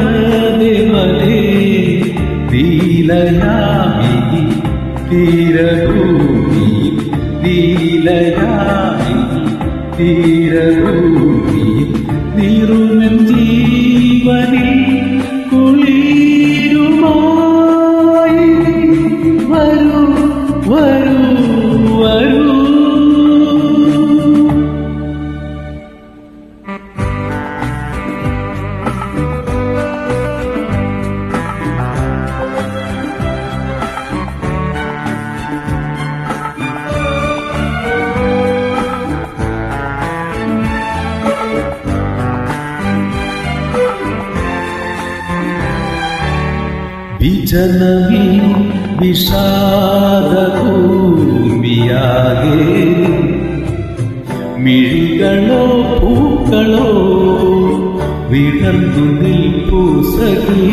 ദീപകാവ്യദേവതേ നീലയാമിനി തീരഭൂമി നീലയാമിനി തീരഭൂമി നീറുമൻ വിജനമീ വിഷാദഭൂമിയാകെ മിഴികളോ പൂക്കളോ വിടർന്നു നിൽപ്പൂ സഖി.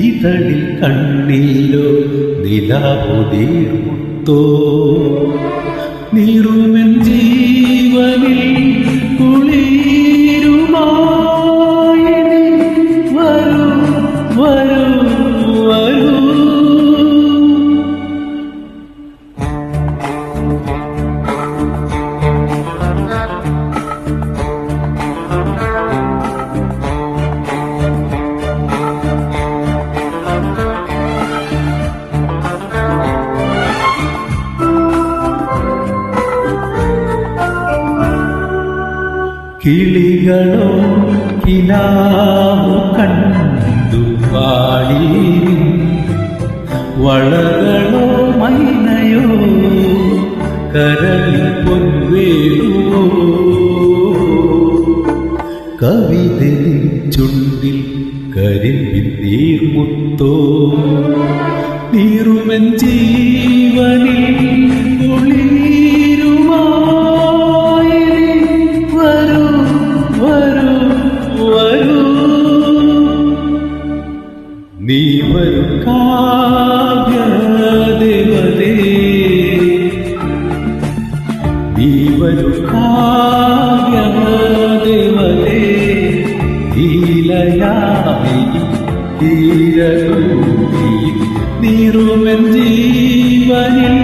ഇതളിൽ കണ്ണീരോ നിലാവുതീർമുത്തോ നീറുമെൻ ജീവനിൽ കിളികളോ കിനാവു കണ്ടു പാടി വളകളോ മൈനയോ കരളി പൊൻവേലുവോ കവിത ചുണ്ടിൽ കരിമ്പിൻ നീർമുത്തോ. നീറുമൻ ജീവനിൽ കുളിരുമായി വരൂ കാവ്യദേവതേ നീ വരൂ കാവ്യദേവതേ തീരൂമി നീറുമൻ ജീവനിൽ